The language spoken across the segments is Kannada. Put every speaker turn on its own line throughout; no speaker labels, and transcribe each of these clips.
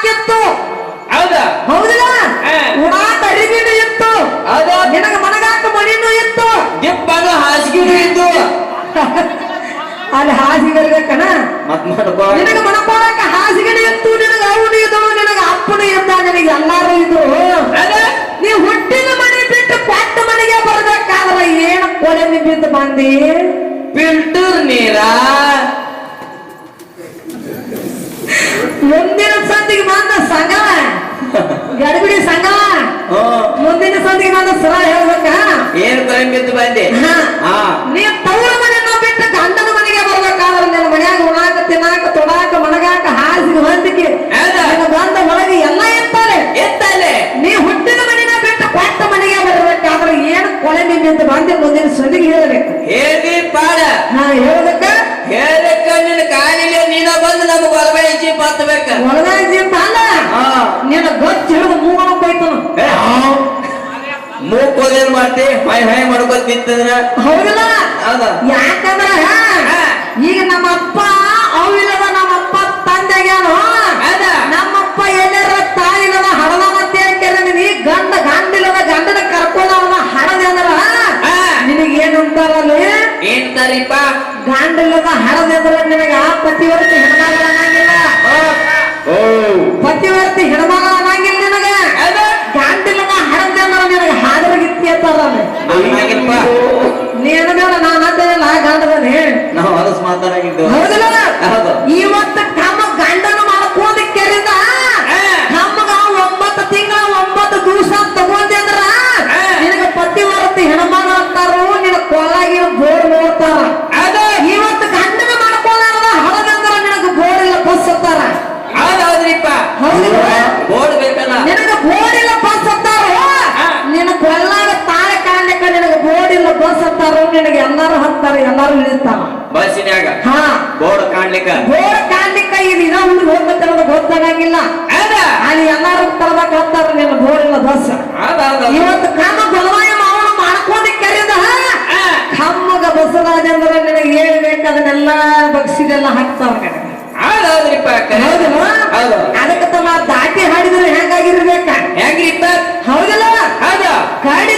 ಉಡಾಕಿತ್ತು.
ಹೌದಾ?
ಹೌದಿಲ್ಲ ಅರಿವಿನೂ ಇತ್ತು.
ಹೌದಾ?
ನಿನಗ ಮನಗಾಕ ಮಣಿನೂ ಇತ್ತು.
ದಿಪ್ಪಾಗ ಹಾಸಿಗೆ ಇದ್ದು
ಅಲ್ಲಿ ಹಾಸಿಗೆ ಇರ್ಬೇಕನ ನಿನಗ ಮನಕೊಳಕ ಹಾಸಿಗೆನೂ ಇತ್ತು ನಿನಗ ಅವನು ಇದ್ದಳು ನಿನಗ ಅಪ್ಪನು ಇದ್ದ ನಿನಗೆ ಎಲ್ಲಾರು ಇದ್ರು.
ಅರೆ
ನೀ ಹುಟ್ಟಿನ ಮನೆ ಬಿಟ್ಟು ಕೊಟ್ಟ ಮನೆಗೆ ಬರ್ಬೇಕಾದ್ರೆ ಏನು ಕೊಳೆ ಬಿದ್ದು ಬಂದಿ
ಫಿಲ್ಟರ್ ನೀರ?
ಮುಂದಿನ ಸಂದಿಗೆ ಬಂದ ಸಂಘ ಗಡಿಬಿಡಿ ಸಂಗಾ
ಹ್ಮ್.
ಮುಂದಿನ ಸಂದಿಗೆ ಬಂದ ಸಲ ಹೇಳ್ಬೇಕ?
ಏನು ಬಿದ್ದು ಬಂದೆ?
ಹಾ.
ಹಾ.
ನೀ ತವ್ರ ಮನೆನ ಬಿಟ್ಟು ಗಂಡನ ಮನೆಗೆ ಬರ್ಬೇಕಾದ್ರೆ ನನ್ನ ಮನ್ಯಾಗ ಉಣಾಕ ತಿನ್ನಾಕ ತೊಡಾಕ ಮನಗಾಕ ಹಾಸಿಗೆ ಹೊಂದಿಕೆ. ಬಂದ ಒಳಗೆ ಎಲ್ಲ ಇರ್ತಾರೆ
ಎತ್ತಲೆ
ನೀ ಹುಟ್ಟಿನ ಮನೆಯನ್ನ ಬಿಟ್ಟು ಕೊಟ್ಟ ಮನೆಗೆ ಬರ್ಬೇಕಾದ್ರೆ ಏನು ಕೊಳೆ ನಿಮ್ಮಿಂದ ಬಂದೆ ಮುಂದಿನ ಸಂದಿಗೆ ಹೇಳ್ಬೇಕು.
ಹೇಳಿ ಪಾಡ.
ನಾ ಹೇಳ್ಬೇಕ
ಹೇಳಕ್ಕ ನಿನ್ನ ಕಾಲಿಗೆ ನೀನ ಬಂದು ನಮಗ್ ಒಳಗಡೆ ಹೆಚ್ಚಿ ಬತ್ತಬೇಕ
ಒಳಗಾಗಿ ಜೀವ ಅಲ್ಲ
ಹಾ
ಗೊತ್ತ ಹಿಡಿದು
ಹೋದೇನ್ ಮಾಡ್ತಿ? ಹೈ ಹಾಯ್ ಮಾಡ್ಕೊತ ಹೌದಲ್ಲ
ಹೌದಿಲ್ಲ?
ಹೌದಾ.
ಯಾಕಂದ್ರ ಈಗ ನಮ್ಮ ಅಪ್ಪ ಅವಿಲ್ಲದ ನಮ್ಮ ಅಪ್ಪ ತಂದೆಗ್ಯಾನು
ಹೌದಾ?
ನಮ್ಮಪ್ಪ ಎಲ್ಲರ ತಾಯಿಲ್ಲದ ಹಡದ ಮತ್ತೆ ನೀ ಗಂಡ ಗಂಡಿಲ್ಲದ ಗಂಡನ ಕರ್ಕೊಂಡವನ ಹಡದ ಅಂದ್ರ
ಹಾ.
ಏನು ಅಂತಾರಲ್ಲಿ
ಏನ್ ತಾರಿಪ್ಪ?
ಗಂಡಿಲ್ಲದ ಹಡದ ಅಂದ್ರ ಆ ಪತಿವರ್ತಿ ಹೆಣ್ಮಗಳ ಅನ್ನಂಗಿಲ್ಲ.
ಓ
ಪತಿವರ್ತಿ ಹೆಣ್ಮಗಳ ಅನ್ನಂಗಿಲ್ಲ ನಿನಗ
ಹೌದಾ
ಗಂಡಿಲ್ಲದ ಹಡದ ಅಂದ್ರ ನಿನಗ ಹಾದರಗಿತ್ತಿ ಅಂತಾರಲ್ಲ
ಹಂಗಾಗಿಲ್ಪ
ನೀನು ಅಂತ ಗಂಡದನೇ
ನಾವು ಹೊಲಸ್ ಮಾತಾಡಾಗಿದ್ದು
ಹೌದಿಲ್ಲ
ಹೌದು.
ಇವತ್ತು ತಮ್ಮ ಗಂಡನ ಮಾಡ್ಕೊಂಡ್ ಕೆರಿಂದ ನಮಗ ಒಂಬತ್ತು ತಿಂಗಳ ಒಂಬತ್ತು ದಿವಸ ತಗೊಂಡಿ ಅಂದ್ರ
ಹಾ.
ನಿನಗ ಪತಿವರ್ತಿ ಹೆಣ್ಮಗ ಅಂತಾರು ನಿನ ಕೊಳಗಿನ ಬೋರ್ ನೋಡ್ತಾರ
ಹೌದಾ
ಇವತ್ತು ಗಂಡನ ಮಾಡ್ಕೊಂಡಾರದ ಹಳದಂದ್ರ ನಿನಗ ಬೋರ್ ಇಲ್ಲ ಬಸ್ ಅಂತಾರ
ಹೌದೌದ್ರಿಪ್ಪ
ಹೌದಿಲ್ಲ?
ಬೋರ್ಡ್ ಬೇಕಲ್ಲ
ನಿನಗ ಬೋರ್ ಇಲ್ಲ ಬಸ್ ಅಂತಾರ
ಹಾ.
ನಿನ್ನ ಕೊಲ್ಲಾಗ ತಾಳೆ ಕಾಣ್ಲಿಕ್ಕ ನಿನಗ ಬೋರ್ಡ್ ಇಲ್ಲ ಬಸ್ ಅಂತಾರು ನಿನಗೆ ಎಲ್ಲಾರು ಹತ್ತಾರ ಎಲ್ಲಾರು ಇಳಿತಾರ ಹಾ.
ಬೋರ್ಡ್ ಕಾಣ್ಲಿಕ್ಕ?
ಬೋರ್ಡ್ ಕಾಣ್ಲಿಕ್ಕ ಹುಡುಗ ಹೋಗ್ಬೇಕನ್ನೋದು ಗೊತ್ತಾಗಂಗಿಲ್ಲ. ಅಲ್ಲಿ ಎಲ್ಲಾರು ತರದಾಗ ಹೋಗ್ತಾರ ನಿನ್ನ ಬೋರ್ಡ್ ಇಲ್ಲ ಬಸ್
ಹೌದೌದು
ಇವತ್ತು ಕಮ್ಮ ಬಲವಾಯ ಮಾವನ ಮಾಡ್ಕೊಂಡು ಕರೆದ ಕಮ್ಮಗ ನಿನಗೆ ಹೇಳ್ಬೇಕು ಅದನ್ನೆಲ್ಲ ಬಗ್ಸಿದೆಲ್ಲ ಹಾಕ್ತಾರ ಅದಕ್ಕೆ ತಮ್ಮ ದಾಟಿ ಹಾಡಿದ್ರೆ ಹೆಂಗಾಗಿರ್ಬೇಕ?
ಹೆಂಗ್ರಿಪ್ಪ
ಹೌದಲ್ಲ?
ಹೌದು.
ಕಡಿತೀನಿ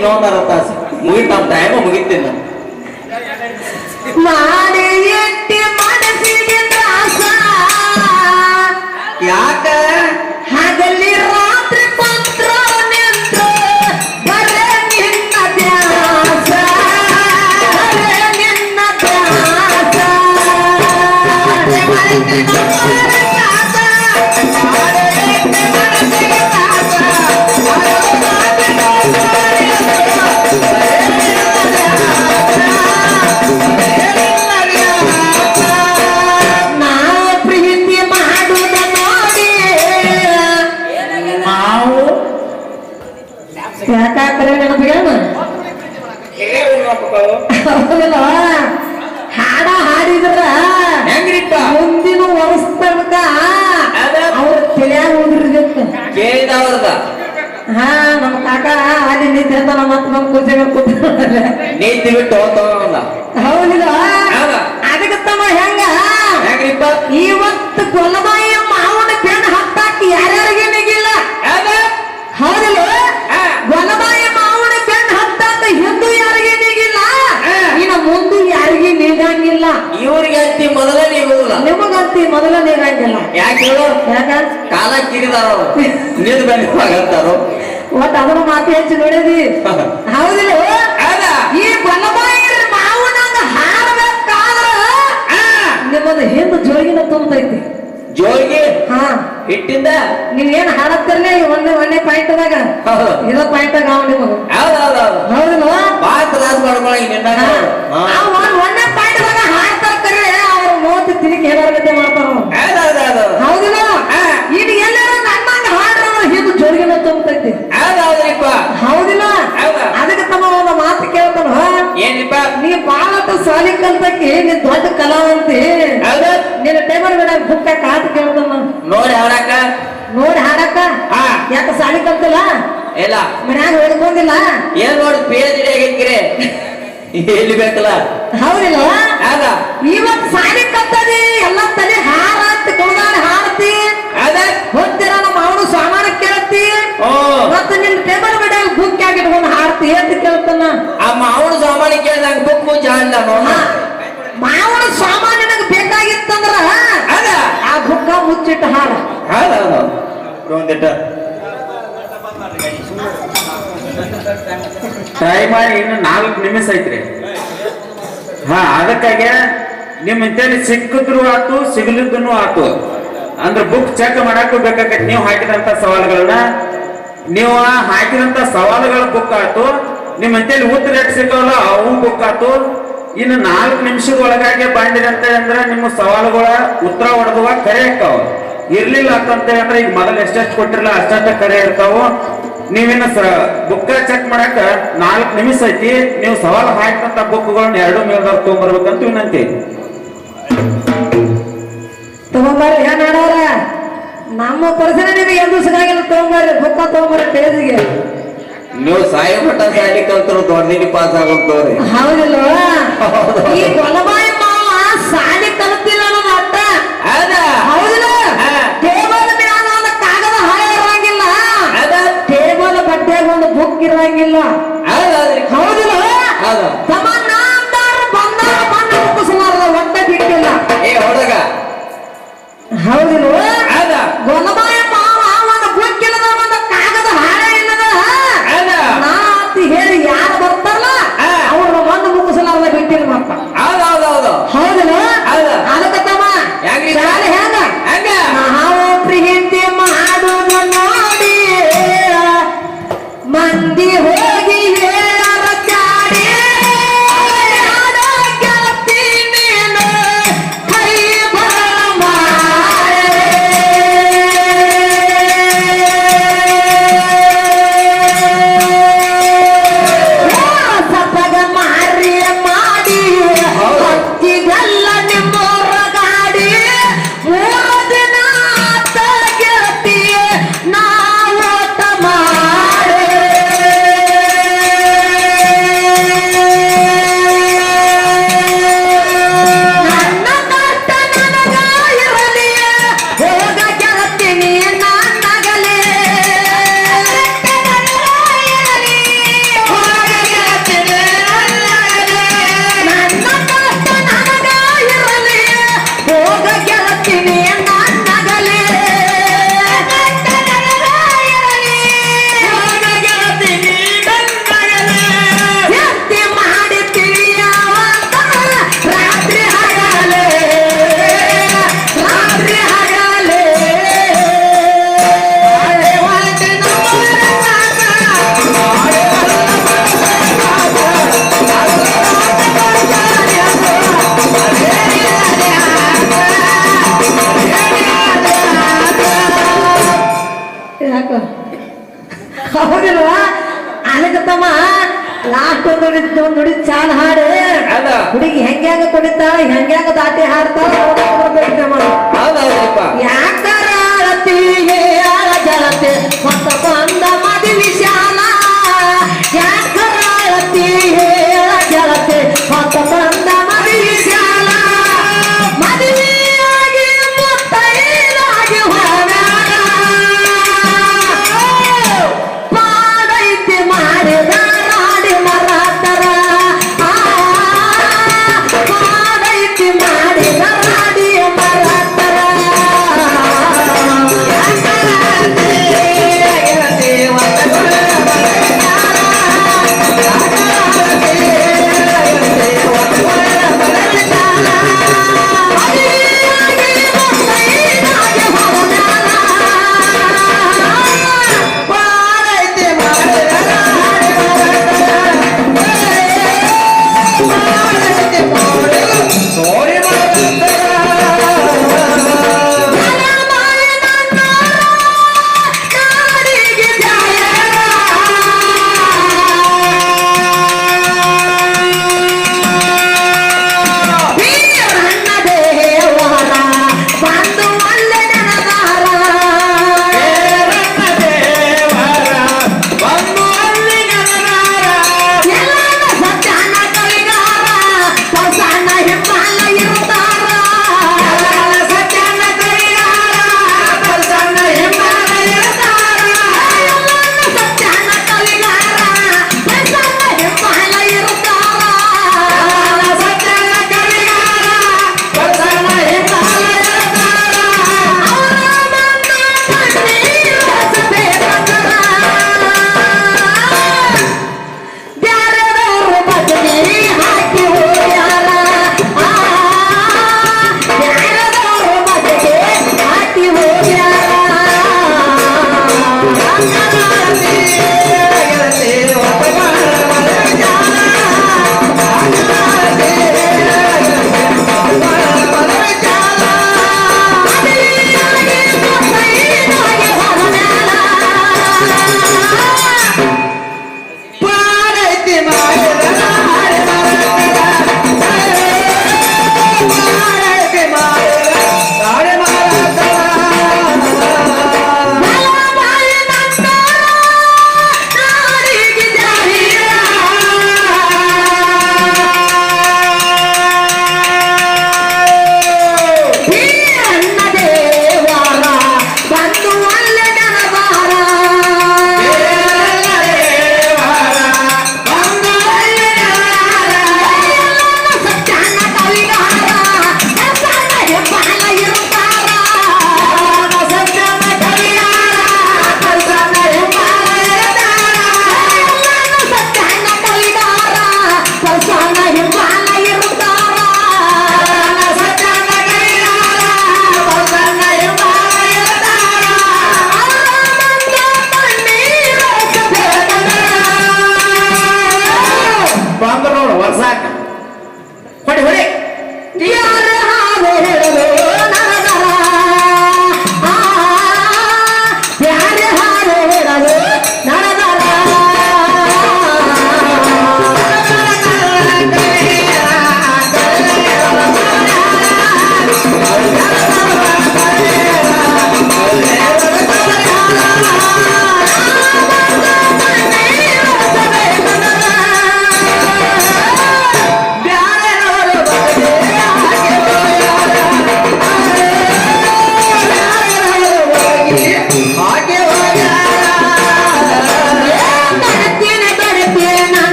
ನೀನ್ ನೋಡಾರ ತಾಸು ಮುಗಿತ ಟೈಮ್ ಮುಗಿತೀನಿ ನಾನು
ಮಾಡಿ ಎಟ್ಟಿ ಮನಸ್ಸಿಗೆ ತ್ರಾಸ.
ಯಾಕ?
ಹಗಲಿ ರಾತ್ರಿ ಪತ್ರ ನಿಂತು ಬರೇ ನಿನ್ನ ಧ್ಯಾಸ ಬರೇ ನಿನ್ನ ಧ್ಯಾಸ ನಾ ಹಾಡ ಹಾಡಿದ್ರ
ಹೆಂಗ್ರಿಪ್ಪ?
ಮುಂದಿನ ವರ್ಷ ತನಕ ಅವ್ರ ತಿಳಿಯಾಗ ಉದ್ರಿದಿತ್ತು ಹಾ ನಮ್ಮ ಕಾಕ ಅಲ್ಲಿ ನಿಂತ ಮತ್ತ ನಮ್ಮ ಕುರ್ಚಿಗೆ ಕೂತ
ನೀತಿ ಬಿಟ್ಟು ಹೋಗ್ತಾವಲ್ಲ
ಹೌದಿಲ್ಲ
ಹೌದ.
ಅದಕ್ಕೆ ತಮ್ಮ ಹೆಂಗ?
ಹೆಂಗ್ರಿಪ್ಪ?
ಇವತ್ತು ಕೊಲಬಾಯಿ
ಅಂತಿ ಮೊದಲನೇ ನೀವು
ನಿಮಗಂತಿ ಮೊದಲನೇ ಇರಂಗಿಲ್ಲ
ಯಾಕೆ ಹೇಳು?
ಯಾಕ?
ಕಾಲ ಕಿರಿದಾರ ನೀನು ಬೆನ್ನಿವಾಗಂತಾರು
ಒಟ್ಟು ಅದನ್ನ ಮಾತು ಹೆಚ್ಚು ನೋಡಿದಿ? ಹೌದಿಲ್ಲ.
ಹೌದ?
ಈ ಕೊಲಬಾಯಿ ಮಾವನಂಗ ಹಾರಬೇಕಾದ್ರ ನಿಮ್ಮದು ಹಿಂದ ಜೋಗಿನ ತುಂಬತೈತಿ.
ಜೋಳಿಗೆ
ಹಾ.
ಹಿಟ್ಟಿಂದ?
ನೀವೇನ್ ಹಾಡತ್ತಿರ್ಲಿ ಒಂದೇ ಒಂದೇ ಪಾಯಿಂಟ್ದಾಗ
ಹೌದು.
ಇರೋ ಪಾಯಿಂಟ್ದಾಗ ಅವ ನಿಮಗ.
ಹೌದೌದೌದು
ಹೌದಿಲ್ಲ
ಬಾಳ ತ್ರಾಸ
ಒಂದೇ ತಿರುಗಿ ಹೇಳೋರ್ಗತೆ ಮಾಡ್ತಾರ ಹೌದಿಲ್ಲ. ಈಗ ಎಲ್ಲಾರು ನನ್ನಂಗ ಹಾಡ್ರ ಹಿಂದೆ ಜೋಗಿನ ತುಂಬತೈತಿ. ಹೌದಿಲ್ಲ?
ಹೌದಾ?
ಅದಕ್ಕೆ ತಮ್ಮ ಒಂದು ಮಾತು ಕೇಳ್ತಾನ
ಏನಿಪ್ಪ
ನೀ ಬಾಳ ಸಾಲಿ ಕಲ್ತಕ್ಕೆ ನೀ ದೊಡ್ಡ ಕಲಾವಂತಿ. ನಿನ್ನ ಟೈಮರ್ ಬೇಡ ಬುಕ್ಕ ಕಾತು ಕೇಳ್ತಾನ
ನೋಡಿ ಹಾಡಕ್ಕ.
ನೋಡಿ ಹಾಡಕ್ಕ.
ಹಾ.
ಯಾಕ ಸಾಲಿ ಕಲ್ತಲ್ಲ?
ಇಲ್ಲ.
ಮನ್ಯಾಗ ಹೇಳ್ಕೊಂಡಿಲ್ಲ
ಏನ್ ನೋಡಿ ಪಿ ಎಚ್ ಡಿ ಆಗೈತ್ರಿ ಎಲ್ಲಿ ಬೇಕಲ್ಲ?
ಹೌದಿಲ್ಲ?
ಇವತ್ತು
ಇವತ್ ಸಾಲಿ ಹಾಡ್ತಿ ಅಂತ ಕೇಳ್ತಾನ?
ಆ ಮಾವನ ಸಾಮಾನು ಕೇಳಿದಾಗ ಬುಕ್ ಮುಂಚೆ ಹಾಡ್ದ ನೋಡ
ಮಾವನ ಸಾಮಾನು ನನಗೆ ಬೇಕಾಗಿತ್ತಂದ್ರ? ಆ ಬುಕ್ಕ ಮುಚ್ಚಿಟ್ಟ
ಹಾರ
ಟ್ರೈ ಮಾಡಿ ಇನ್ನು ನಾಲ್ಕು ನಿಮಿಷ ಐತ್ರಿ. ಹಾ ಅದಕ್ಕಾಗೆ ನಿಮ್ ಇಂತೇಳಿ ಸಿಕ್ಕಿದ್ರು ಆತು ಸಿಗ್ಲಿದ್ದನು ಆತು. ಅಂದ್ರೆ ಬುಕ್ ಚೆಕ್ ಮಾಡಕ್ಕೂ ಬೇಕಾಗತ್ತೆ ನೀವು ಹಾಕಿದಂತ ಸವಾಲುಗಳನ್ನ. ನೀವು ಹಾಕಿದಂತ ಸವಾಲುಗಳ ಬುಕ್ ಆಯ್ತು. ನಿಮ್ಮ ಅಂತೇಳಿ ಉತ್ತರ ಎಷ್ಟು ಸಿಕ್ಕವಲ್ಲ ಅವು ಬುಕ್ ಆಯ್ತು. ಇನ್ನು ನಾಲ್ಕು ನಿಮಿಷದ ಒಳಗಾಗಿ ಬಂದಿರಂತ ಅಂದ್ರೆ ನಿಮ್ಮ ಸವಾಲುಗಳ ಉತ್ತರ ಹೊಡೆದುವ ಕರೆ ಇರ್ತಾವ ಇರ್ಲಿಲ್ಲ ಅಂತ ಅಂದ್ರೆ ಈಗ ಮೊದಲು ಎಷ್ಟೆಷ್ಟು ಕೊಟ್ಟಿರಲ್ಲ ಅಷ್ಟಷ್ಟ ಕರೆ ಇರ್ತಾವ. ನೀವಿನ ಬುಕ್ ಚೆಕ್ ಮಾಡಕ ನಾಲ್ಕು ನಿಮಿಷ ಐತಿ. ನೀವು ಸವಾಲು ಹಾಕಿದಂತ ಬುಕ್ಗಳನ್ನ ಎರಡು ಮೇಲ್ದವ್ರು ತಗೊಂಡ್ಬರ್ಬೇಕಂತ ವಿನಂತಿ.
ತಗೊಂಬರ್ರಿ ಏನ್ ನಮ್ಮ ಪರಿಸರ ನಿಮಗೆ ಎಂದು ಸಿಗಾಗಿಲ್ಲ. ತಗೊಂಬರ್ರಿ ಬುಕ್ಕ ತಗೊಂಬರ್ರಿ ಪೇಜಿಗೆ.
ನೀವು ಸಾಯಿ ಮಠ ಸಾಲಿ ದೊಡ್ಡ ಪಾಸ್ ಆಗೋಗ್ತವ್ರಿ
ಹೌದಿಲ್ಲ ಈ ಕೊಲಬಾಯಿ ಮಾತು ನುಡಿ ನುಡಿ ಚಾಲ್ ಹಾಡು. ಹುಡುಗಿ ಹೆಂಗ್ಯಾಗ ಕುಣಿತಾಳ ಹೆಂಗ್ಯಾಗ ದಾಟಿ ಹಾಡ್ತಾಳ. ಯಾಕರ ಅಳತಿ ಹೇಳ ಜಲತೆ ಹೊತ್ತ ಬಂದ ಮದಿ ವಿಶಾಲ ಯಾಕರ ಅಳತಿ